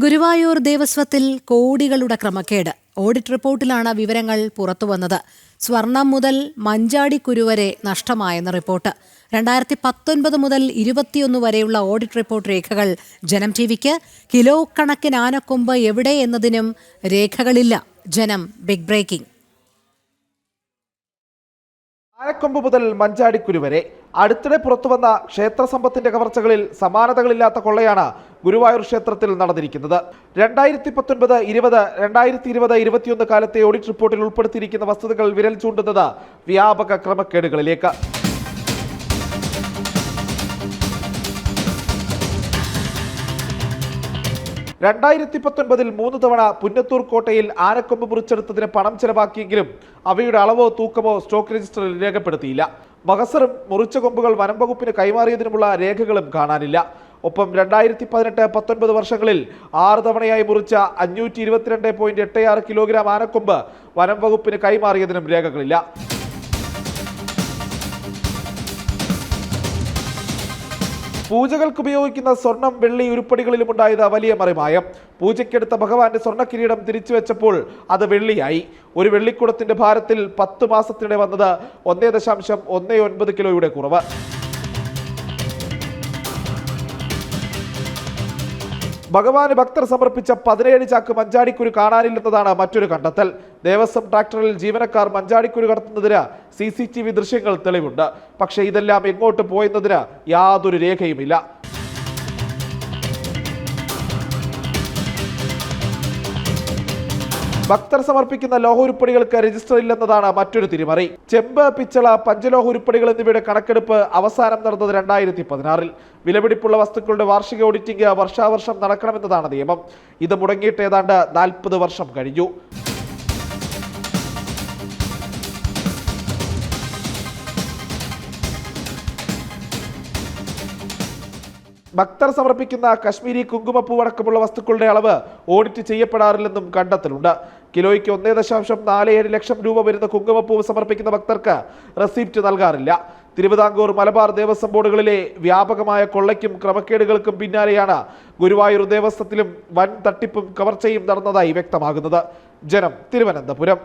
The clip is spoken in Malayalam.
ഗുരുവായൂർ ദേവസ്വത്തിൽ കോടികളുടെ ക്രമക്കേട്. ഓഡിറ്റ് റിപ്പോർട്ടിലാണ് വിവരങ്ങൾ പുറത്തുവന്നത്. സ്വർണം മുതൽ മഞ്ചാടിക്കുരു വരെ നഷ്ടമായെന്ന റിപ്പോർട്ട്. രണ്ടായിരത്തി പത്തൊൻപത് മുതൽ ഇരുപത്തിയൊന്ന് വരെയുള്ള ഓഡിറ്റ് റിപ്പോർട്ട് രേഖകൾ ജനം ടി വിക്ക് കിലോ കണക്കിന് ആനക്കൊമ്പ് എവിടെ എന്നതിനും രേഖകളില്ല. ജനം ബിഗ് ബ്രേക്കിംഗ്. ആനക്കൊമ്പ് മുതൽ മഞ്ചാടിക്കുരു വരെ. അടുത്തിടെ പുറത്തുവന്ന ക്ഷേത്ര സമ്പത്തിന്റെ കവർച്ചകളിൽ സമാനതകളില്ലാത്ത കൊള്ളയാണ് ഗുരുവായൂർ ക്ഷേത്രത്തിൽ നടന്നിരിക്കുന്നത്. രണ്ടായിരത്തി പത്തൊൻപത് ഇരുപത് രണ്ടായിരത്തി ഇരുപത് ഇരുപത്തിയൊന്ന് കാലത്തെ ഓഡിറ്റ് റിപ്പോർട്ടിൽ ഉൾപ്പെടുത്തിയിരിക്കുന്ന വസ്തുതകൾ വിരൽ ചൂണ്ടുന്നത് വ്യാപക ക്രമക്കേടുകളിലേക്ക്. രണ്ടായിരത്തി പത്തൊൻപതിൽ മൂന്ന് തവണ പുന്നത്തൂർ കോട്ടയിൽ ആനക്കൊമ്പ് മുറിച്ചെടുത്തതിന് പണം ചെലവാക്കിയെങ്കിലും അവയുടെ അളവോ തൂക്കമോ സ്റ്റോക്ക് രജിസ്റ്ററിൽ രേഖപ്പെടുത്തിയില്ല. മഹസറും മുറിച്ച കൊമ്പുകൾ വനം വകുപ്പിന് കൈമാറിയതിനുമുള്ള രേഖകളും കാണാനില്ല. ഒപ്പം രണ്ടായിരത്തി പതിനെട്ട് പത്തൊൻപത് വർഷങ്ങളിൽ ആറ് തവണയായി മുറിച്ച അഞ്ഞൂറ്റി ഇരുപത്തിരണ്ട് പോയിന്റ് എട്ട് ആറ് കിലോഗ്രാം ആനക്കൊമ്പ് വനം വകുപ്പിന് കൈമാറിയതിനും രേഖകളില്ല. പൂജകൾക്ക് ഉപയോഗിക്കുന്ന സ്വർണം വെള്ളി ഉരുപ്പടികളിലും ഉണ്ടായത് വലിയ മറിമായം. പൂജയ്ക്കെടുത്ത ഭഗവാന്റെ സ്വർണ കിരീടം തിരിച്ചു വെച്ചപ്പോൾ അത് വെള്ളിയായി. ഒരു വെള്ളിക്കുടത്തിന്റെ ഭാരത്തിൽ പത്ത് മാസത്തിനിടെ വന്നത് ഒന്നേ ദശാംശം ഒന്നേ ഒൻപത് കിലോയുടെ കുറവ്. ഭഗവാന് ഭക്തർ സമർപ്പിച്ച പതിനേഴ് ചാക്ക് മഞ്ചാടിക്കുരു കാണാനില്ലെന്നതാണ് മറ്റൊരു കണ്ടെത്തൽ. ദേവസ്വം ട്രാക്ടറിൽ ജീവനക്കാർ മഞ്ചാടിക്കുരു കടത്തുന്നതിന് സി സി ടി വി ദൃശ്യങ്ങൾ തെളിവുണ്ട്. പക്ഷേ ഇതെല്ലാം എങ്ങോട്ട് പോയെന്നതിന് യാതൊരു രേഖയുമില്ല. ഭക്തർ സമർപ്പിക്കുന്ന ലോഹ ഉരുപ്പടികൾക്ക് രജിസ്റ്റർ ഇല്ലെന്നതാണ് മറ്റൊരു തിരിമറി. ചെമ്പ് പിച്ചള പഞ്ചലോഹ ഉരുപ്പടികൾ എന്നിവയുടെ കണക്കെടുപ്പ് അവസാനം നടന്നത് രണ്ടായിരത്തി പതിനാറിൽ വിലപിടിപ്പുള്ള വസ്തുക്കളുടെ വാർഷിക ഓഡിറ്റിംഗ് വർഷാവർഷം നടക്കണമെന്നതാണ് നിയമം. ഇത് മുടങ്ങിയിട്ട് ഏതാണ്ട് നാൽപ്പത് വർഷം കഴിഞ്ഞു. ഭക്തർ സമർപ്പിക്കുന്ന കശ്മീരി കുങ്കുമപ്പൂ അടക്കമുള്ള വസ്തുക്കളുടെ അളവ് ഓഡിറ്റ് ചെയ്യപ്പെടാറില്ലെന്നും കണ്ടെത്തലുണ്ട്. കിലോയ്ക്ക് ഒന്നേ ദശാംശം നാല് ഏഴ് ലക്ഷം രൂപ വരുന്ന കുങ്കുമപ്പൂ സമർപ്പിക്കുന്ന ഭക്തർക്ക് റെസിപ്റ്റ് നൽകാറില്ല. തിരുവിതാംകൂർ മലബാർ ദേവസ്വം ബോർഡുകളിലെ വ്യാപകമായ കൊള്ളയ്ക്കും ക്രമക്കേടുകൾക്കും പിന്നാലെയാണ് ഗുരുവായൂർ ദേവസ്വത്തിലും വൻ തട്ടിപ്പും കവർച്ചയും നടന്നതായി വ്യക്തമാകുന്നത്. ജനം തിരുവനന്തപുരം.